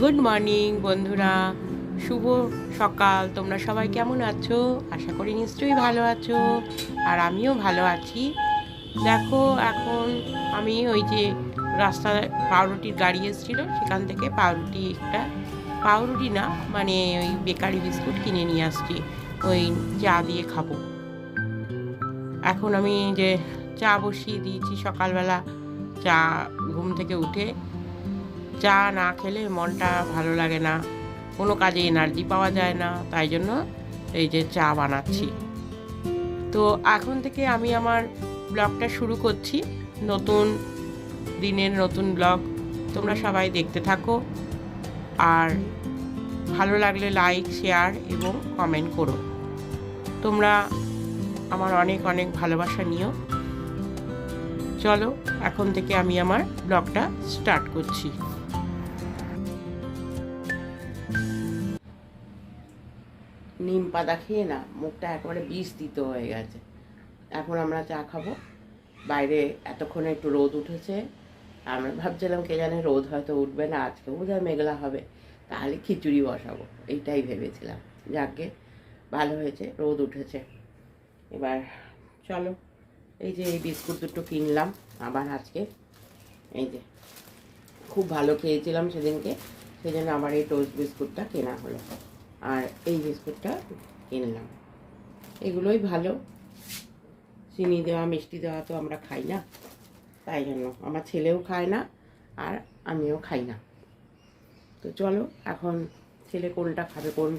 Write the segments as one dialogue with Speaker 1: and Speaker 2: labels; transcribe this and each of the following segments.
Speaker 1: Good morning বন্ধুরা। শুভ সকাল। তোমরা সবাই কেমন আছো? আশা করি নিশ্চয়ই ভালো আছো। আর আমিও ভালো আছি। দেখো, এখন আমি ওই যে রাস্তায় পাউরুটির গাড়ি এসেছিল, সেখান থেকে পাউরুটি একটা, পাউরুটি না মানে ওই বেকারি বিস্কুট কিনে নিয়ে আসছি। ওই চা দিয়ে খাব। এখন আমি যে চা বসিয়ে দিয়েছি সকালবেলা, চা ঘুম থেকে উঠে। চা না খেলে মনটা ভালো লাগে না। কোনো কাজে এনার্জি পাওয়া যায় না, তাই জন্য এই যে চা বানাচ্ছি। তো এখন থেকে আমি আমার ব্লগটা শুরু করছি। নতুন দিনের নতুন ব্লগ তোমরা সবাই দেখতে থাকো। আর ভালো লাগলে লাইক, শেয়ার এবং কমেন্ট করো। তোমরা আমার অনেক অনেক ভালোবাসা নিও। চলো, এখন থেকে আমি আমার ব্লগটা স্টার্ট করছি। পাতা খেয়ে না, মুখটা একেবারে বিষ দিতে হয়ে গেছে। এখন আমরা চা খাব। বাইরে এতক্ষণে একটু রোদ উঠেছে। আমরা ভাবছিলাম কে জানে রোদ হয়তো উঠবে না, আজকে বোধহয় মেঘলা হবে। তাহলে খিচুড়ি বসাবো, এইটাই ভেবেছিলাম। যাকে ভালো হয়েছে, রোদ উঠেছে। এবার চলো, এই যে এই বিস্কুট দুটো কিনলাম আবার আজকে। এই যে, খুব ভালো খেয়েছিলাম সেদিনকে সেই জন্য আবার এই টোস্ট বিস্কুটটা কেনা হলো। আর এই বিস্কুটটা কিনলাম এগুলোই ভালো। চিনি দেওয়া মিষ্টি দেওয়া তো আমরা খাই না। তাই জন্য আমার ছেলেও খায় না আর আমিও খাই না। তো চলো এখন ছেলে কোনটা খাবে কোন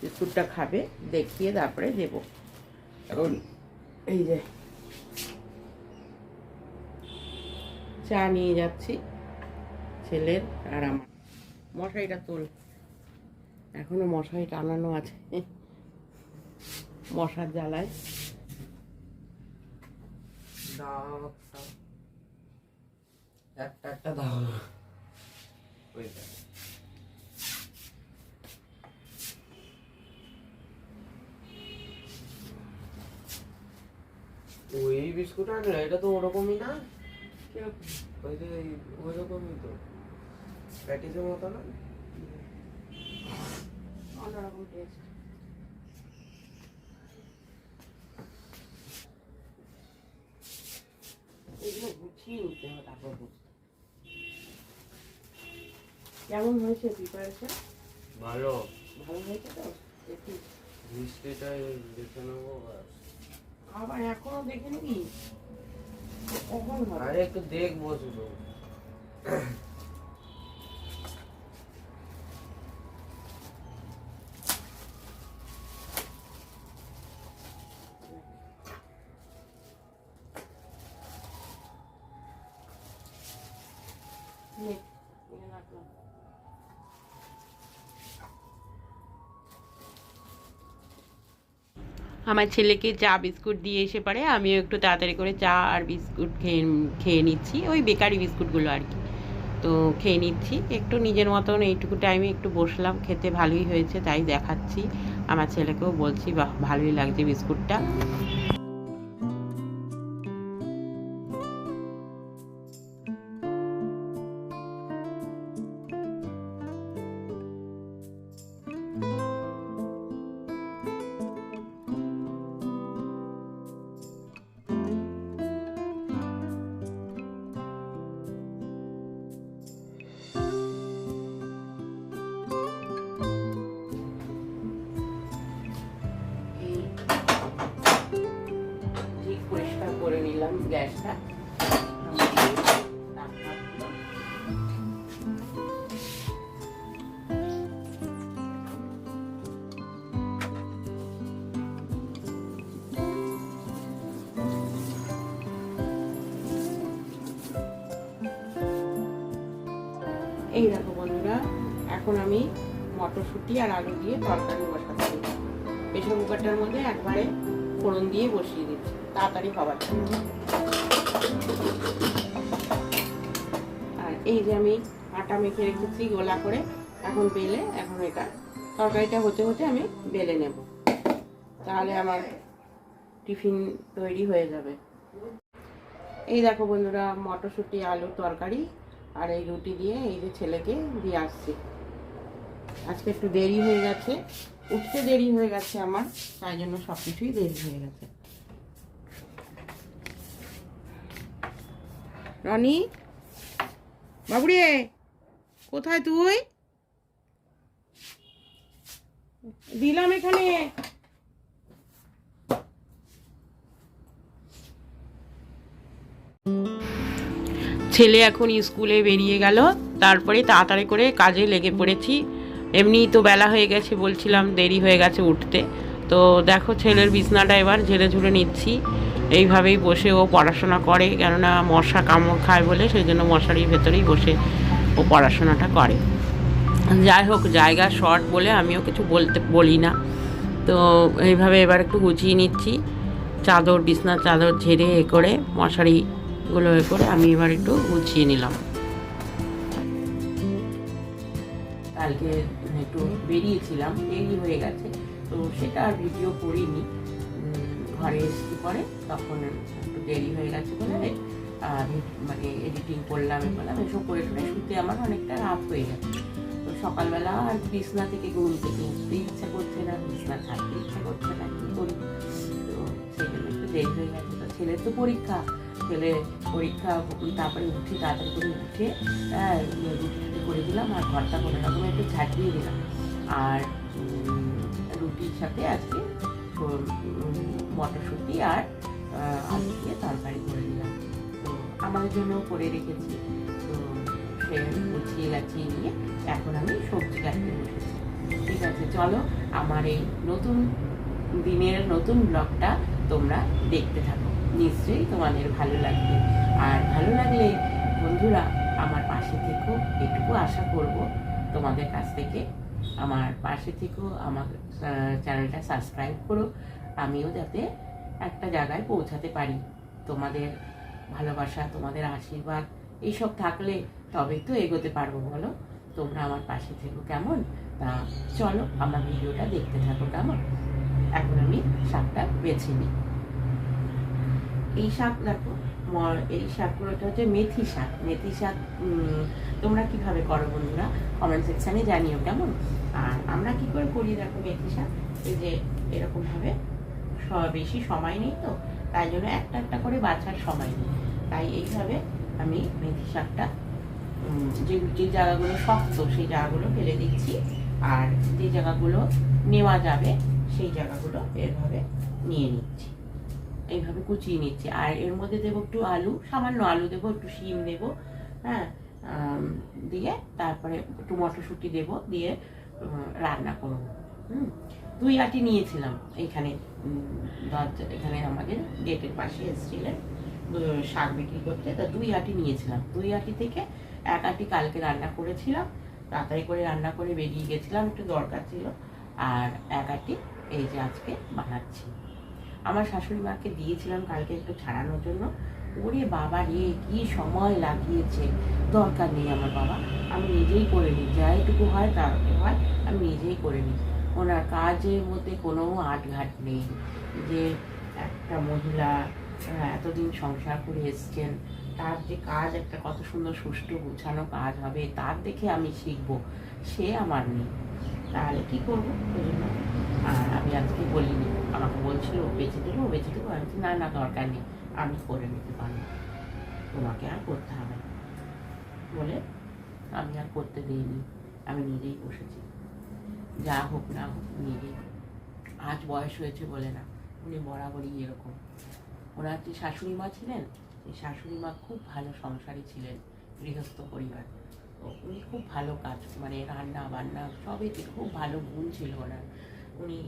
Speaker 1: বিস্কুটটা খাবে দেখিয়ে তারপরে দেব। এখন এই যে চা নিয়ে যাচ্ছি ছেলের আর আমার। মশারিটা তোল। এখনও মশারি টানানো আছে। মশার জ্বালায়।
Speaker 2: একটা একটা দাও ওই। বিস্কুট আনলে এটা তো ওরকমই না? ওই যে ওইরকমই তো। প্যাটিসের মতো না?
Speaker 1: অন্যরকম টেস্ট এগুলো গুছিয়ে নিতে হবে তারপর বুঝতে কেমন হয়েছে প্রিপারেশন
Speaker 2: ভালো
Speaker 1: ভালো হয়েছে তো দেখি
Speaker 2: মিষ্টিটাই দেখে নেব।
Speaker 1: আবার এখনও দেখে নিবি কখন
Speaker 2: আরে একটু দেখব শুধু
Speaker 1: আমার ছেলেকে চা বিস্কুট দিয়ে এসে পরে আমিও একটু তাড়াতাড়ি করে চা আর বিস্কুট খেয়ে খেয়ে নিচ্ছি। ওই বেকারি বিস্কুটগুলো আর কি। তো খেয়ে নিচ্ছি। একটু নিজের মতন এইটুকু টাইমে একটু বসলাম, খেতে ভালোই হয়েছে, তাই দেখাচ্ছি। আমার ছেলেকেও বলছি, বাহ, ভালোই লাগছে বিস্কুটটা। এই দেখো বন্ধুরা, এখন আমি মটরশুঁটি আর আলু দিয়ে তরকারি বসাচ্ছি। প্রেশার কুকারটার মধ্যে একবারে ফোড়ন দিয়ে বসিয়ে দিচ্ছি। তাড়াতাড়ি জন্য। আর এই যে আমি আটা মেখে রেখেছি গোলা করে, এখন বেলে এখন এটা তরকারিটা হতে হতে আমি বেলে নেব। তাহলে আমার টিফিন তৈরি হয়ে যাবে। এই দেখো বন্ধুরা, মটরশুঁটি, আলু তরকারি আর এই রুটি দিয়ে এই যে ছেলেকে দিয়ে আসছি। আজকে একটু দেরি হয়ে গেছে, উঠতে দেরি হয়ে গেছে আমার, তাই জন্য সব কিছুই দেরি হয়ে গেছে। রনি? বাবুরে, কোথায় তুই? দিলাম এখানে। ছেলে এখন স্কুলে বেরিয়ে গেল। তারপরে তাড়াতাড়ি করে কাজে লেগে পড়েছি। এমনি তো বেলা হয়ে গেছে, বলছিলাম দেরি হয়ে গেছে উঠতে। তো দেখো ছেলের বিছনাটা এবার ঝেড়ে ঝুড়ে নিচ্ছি। এইভাবেই বসে ও পড়াশোনা করে, কেননা মশা কামড় খায় বলে, সেই জন্য মশারির ভেতরেই বসে ও পড়াশোনাটা করে। যাই হোক, জায়গা শর্ট বলে আমিও কিছু বলতে, বলি না। তো এইভাবে এবার একটু গুছিয়ে নিচ্ছি। চাদর, বিছনার চাদর ঝেড়ে এ করে মশারিগুলো এ করে আমি এবার একটু গুছিয়ে নিলাম। কালকে একটু বেরিয়েছিলাম, দেরি হয়ে গেছে, তো সেটা আর ভিডিও করিনি। ঘরে এসেছি পরে, তখন একটু দেরি হয়ে গেছে বলে মানে এডিটিং করলাম, এ করলাম, এসব করে টরে শুতে আমার অনেকটা রাত হয়ে গেছে। তো সকালবেলা আর বিছনা থেকে ঘুম থেকে উঠতে ইচ্ছা করছে না, বিছনা ছাড়তে ইচ্ছা করছে না, কি করি? তো সেই জন্য একটু দেরি হয়ে গেছে। তো ছেলের তো পরীক্ষা ছেলে পরীক্ষা তারপরে উঠে তাড়াতাড়ি করে উঠে হ্যাঁ, রুটি করে দিলাম আর ঘরটা কোনো রকম একটু দিয়ে দিলাম। আর রুটির সাথে আজকে মটরশুঁটি আর আলু দিয়ে তরকারি করে দিলাম। তো আমাদের জন্য করে রেখেছি। তো সে গুছিয়ে গাছিয়ে নিয়ে এখন আমি সবজি কাটতে বসেছি। ঠিক আছে চলো আমার এই নতুন দিনের নতুন ব্লগটা তোমরা দেখতে থাকো। নিশ্চয়ই তোমাদের ভালো লাগবে। আর ভালো লাগলে বন্ধুরা আমার পাশে থেকেও এটুকু আশা করব তোমাদের কাছ থেকে। আমার পাশে থেকেও আমার চ্যানেলটা সাবস্ক্রাইব করো। আমিও যাতে একটা জায়গায় পৌঁছাতে পারি। তোমাদের ভালোবাসা, তোমাদের আশীর্বাদ, এইসব থাকলে তবেই তো এগোতে পারব, বলো? তোমরা আমার পাশে থেকো কেমন? তা চলো, আমার ভিডিওটা দেখতে থাকো কেমন? এখন আমি শাকটা বেছে নিই। এই শাক দেখো এই শাকগুলোটা হচ্ছে মেথি শাক। মেথি শাক তোমরা কীভাবে করো বন্ধুরা? কমেন্ট সেকশানে জানিও কেমন? আর আমরা কি করে করি দেখো মেথি শাক? এই যে এরকমভাবে বেশি সময় নেই তো, তাই জন্য একটা একটা করে বাছার সময় নেই। তাই এইভাবে আমি মেথি শাকটা যে যে জায়গাগুলো শক্ত সেই জায়গাগুলো ফেলে দিচ্ছি। আর যে জায়গাগুলো নেওয়া যাবে সেই জায়গাগুলো এভাবে নিয়ে নিচ্ছি। এইভাবে কুচিয়ে নিচ্ছি। আর এর মধ্যে দেবো একটু আলু, সামান্য আলু দেবো, একটু শিম দেবো হ্যাঁ? দিয়ে তারপরে একটু মটরশুঁটি দেবো, দিয়ে রান্না করব। হুম? দুই আটি নিয়েছিলাম এখানে দরজা, এখানে আমাদের গেটের পাশে এসেছিলেন শাক বিক্রি করতে। তা দুই আটি নিয়েছিলাম। দুই আটি থেকে এক আটি কালকে রান্না করেছিলাম। তাড়াতাড়ি করে রান্না করে বেরিয়ে গেছিলাম, একটু দরকার ছিল। আর এক আটি এই যে আজকে বানাচ্ছি। আমার শাশুড়ি মাকে দিয়েছিলাম কালকে একটু ছাড়ানোর জন্য। ওরে বাবা রে, কি সময় লাগিয়েছে। দরকার নেই আমার বাবা, আমি নিজেই করে নিই, যা এটুকু হয় তা হয়, আমি নিজেই করে নিই। ওনার কাজের মধ্যে কোনো আটঘাট নেই যে একটা মহিলা এতদিন সংসার করে এসছেন, তার যে কাজ একটা কত সুন্দর সুষ্ঠু গুছানো কাজ হবে, তার দেখে আমি শিখব, সে আমার নেই। তাহলে কি করব? ওই জন্য। আর আমি আজকে বলিনি। আমাকে বলছিল বেঁচে দেবো বেঁচে দেবো। আমি না না, দরকার নেই। আমি করে নিতে পারব। তোমাকে আর করতে হবে না। বলে, আমি আর করতে দিইনি। আমি নিজেই বসেছি। যা হোক না হোক, নিজেই আজ বয়স হয়েছে বলে না, উনি বরাবরই এরকম। ওনার যে শাশুড়ি মা ছিলেন, সেই শাশুড়ি মা খুব ভালো সংসারী ছিলেন, গৃহস্থ পরিবার। উনি খুব ভালো কাজ মানে রান্না বান্না সবেতে খুব ভালো গুণ ছিল ওনার। উনি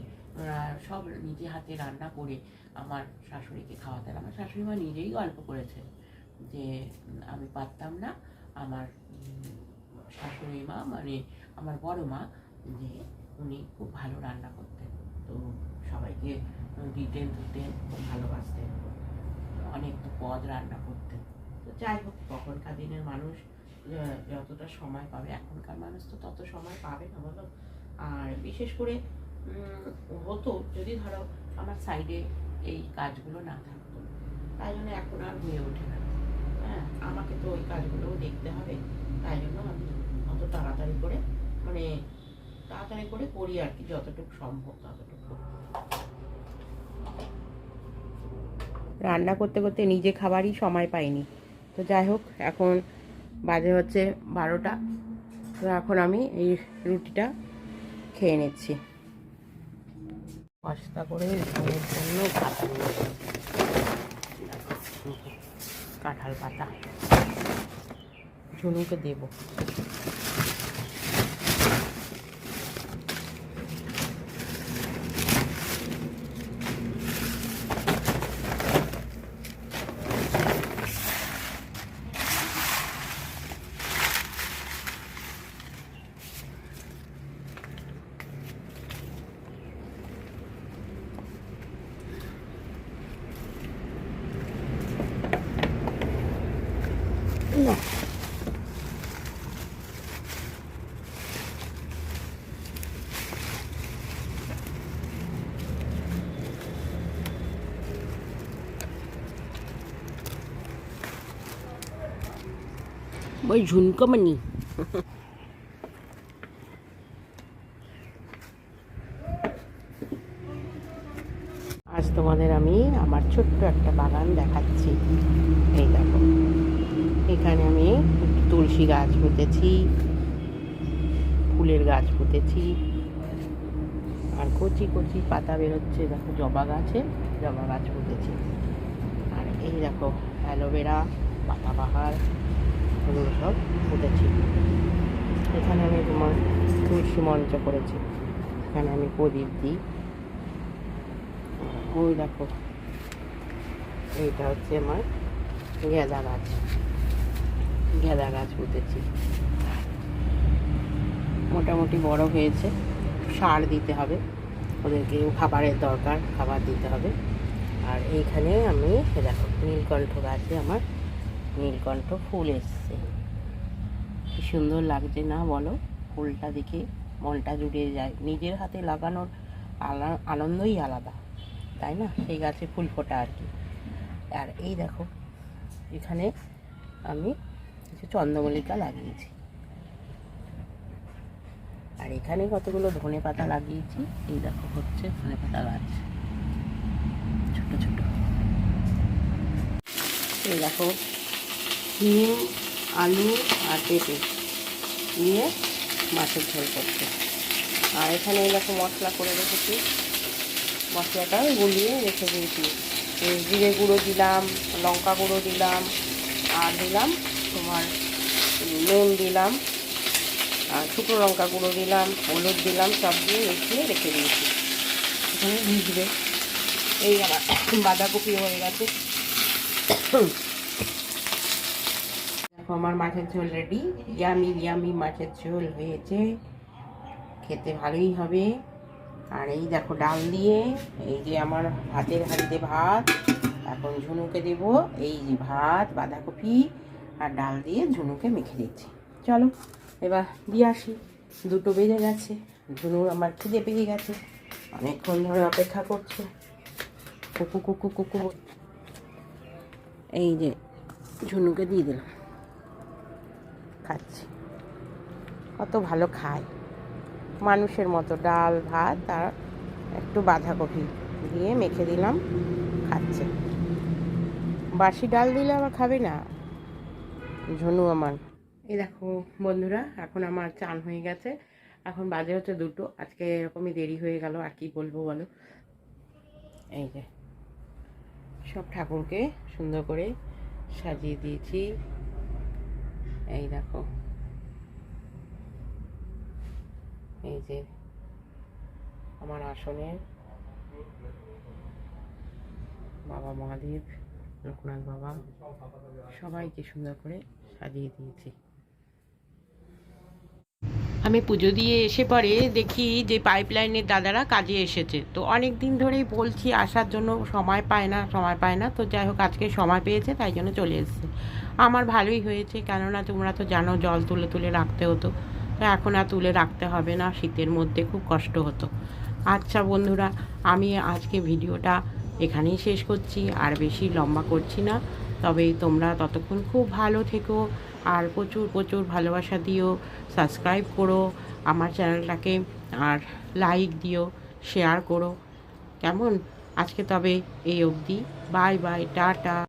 Speaker 1: সব নিজে হাতে রান্না করে আমার শাশুড়িকে খাওয়াতেন। আমার শাশুড়ি মা নিজেই গল্প করেছেন যে, আমি পারতাম না আমার শাশুড়ি মা মানে আমার বড় মা যে উনি খুব ভালো রান্না করতেন। তো সবাইকে দিতেন দিতেন খুব ভালোবাসতেন। অনেক পদ রান্না করতেন। তো যাই হোক, তখনকার দিনের মানুষ যতটা সময় পাবে, এখনকার মানুষ তো তত সময় পাবে না, বলো। আর বিশেষ করে হতো যদি ধরো আমার সাইডে এই কাজগুলো না থাকতো, তাই জন্য এখন আর হয়ে ওঠে না। হ্যাঁ আমাকে তো ওই কাজগুলোও দেখতে হবে, তাই জন্য আমি অত তাড়াতাড়ি করে মানে তাড়াতাড়ি করে করি আর কি, যতটুকু সম্ভব ততটুকু। রান্না করতে করতে নিজে খাবারই সময় পাইনি। তো যাই হোক, এখন বাজে হচ্ছে বারোটা। তো এখন আমি এই রুটিটা খেয়ে নিচ্ছি। পাস্তা করে জন্য কাঁঠাল পাতা। ঝুনুকে দেবো। না। ওই ঝুনকমানি আজ তোমাদের আমি আমার ছোট্ট একটা বাগান দেখাচ্ছি। এই দেখো। এখানে আমি তুলসী গাছ পুঁতেছি, ফুলের গাছ পুঁতেছি। আর কচি কচি পাতা বেরোচ্ছে, দেখো জবা গাছে, জবা গাছ পুঁতেছি। আর এই দেখো অ্যালোভেরা পাতাবাহার এগুলো সব পুঁতেছি। এখানে আমি তোমার তুলসী মঞ্চ করেছি। এখানে আমি প্রদীপ দিই। ওই দেখো, এইটা হচ্ছে আমার গেঁদা গাছ। গেঁদা গাছ পুঁতেছি। মোটামুটি বড় হয়েছে। সার দিতে হবে। ওদেরকে খাবারের দরকার, খাবার দিতে হবে। আর এইখানে আমি দেখো, নীলকণ্ঠ গাছে আমার নীলকণ্ঠ ফুল এসছে। কি সুন্দর লাগছে না বলো? ফুলটা দেখে মনটা জুড়িয়ে যায়। নিজের হাতে লাগানোর আনন্দই আলাদা, তাই না? সেই গাছে ফুল ফোটা আর কি। আর এই দেখো, এখানে আমি কিছু চন্দ্রমল্লিকা লাগিয়েছি। আর এখানে কতগুলো ধনে পাতা লাগিয়েছি, এই দেখো হচ্ছে ধনে পাতা গাছ। ছোট ছোট। এই দেখো, হিম, আলু আর পেঁপে নিয়ে মাছের ঝোল করছে। আর এখানে এই দেখো মশলা করে রেখেছি। মশলাটা গুলিয়ে রেখে দিয়েছি। জিরে গুঁড়ো দিলাম, লঙ্কা গুঁড়ো দিলাম, আর দিলাম তোমার নুন দিলাম, আর শুকনো লঙ্কা গুঁড়ো দিলাম, হলুদ দিলাম, সব দিয়ে মিশিয়ে রেখে দিয়েছি। এখানে ভিজবে। এই আমার বাঁধাকপি হয়ে গেছে। দেখো, আমার মাছের ঝোল রেডি ইয়ামি ইয়ামি মাছের ঝোল হয়েছে। খেতে ভালোই হবে। আর এই দেখো, ডাল দিয়ে এই যে আমার ভাতের হাঁড়িতে ভাত, এখন ঝুনুকে দেব। এই যে ভাত, বাঁধাকপি আর ডাল দিয়ে ঝুনুকে মেখে দিচ্ছি চলো, এবার দিয়ে আসি। দুটো বেজে গেছে ঝুনুর আমার খিদে পেয়ে গেছে। অনেকক্ষণ ধরে অপেক্ষা করছে। কুকু কুকু কুকু। এই যে ঝুনুকে দিয়ে দিলাম। খাচ্ছি। কত ভালো খায়। মানুষের মতো ডাল, ভাত আর একটু বাঁধাকপি দিয়ে মেখে দিলাম। খাচ্ছে। বাসি ডাল দিলে আবার খাবে না? ঝনু আমার। এই দেখো বন্ধুরা, এখন আমার চান হয়ে গেছে। এখন বাজে হচ্ছে দুটো। আজকে এরকমই দেরি হয়ে গেল, আর কি বলব বলো? এই যে, সব ঠাকুরকে সুন্দর করে সাজিয়ে দিয়েছি। এই দেখো, এই যে আমার আসনে বাবা মহাদেব লোকনাথ বাবা, সবাইকে সুন্দর করে সাজিয়ে দিয়েছি। আমি পুজো দিয়ে এসে পরে দেখি যে পাইপলাইনের দাদারা কাজে এসেছে। তো অনেক দিন ধরেই বলছি, আসার জন্য সময় পায় না, সময় পায় না। তো যাই হোক, আজকে সময় পেয়েছে, তাই জন্য চলে এসেছে। আমার ভালোই হয়েছে, কেননা তোমরা তো জানো, জল তুলে তুলে রাখতে হতো। তো এখন আর তুলে রাখতে হবে না, শীতের মধ্যে খুব কষ্ট হতো। আচ্ছা বন্ধুরা, আমি আজকে ভিডিওটা এখানেই শেষ করছি, আর বেশি লম্বা করছি না। তবে তোমরা ততক্ষণ খুব ভালো থেকো আর প্রচুর প্রচুর ভালোবাসা দিও সাবস্ক্রাইব করো, আমার চ্যানেলটাকে আর লাইক দিও শেয়ার করো। কেমন? আজকে তবে এই অবধি। Bye bye tata.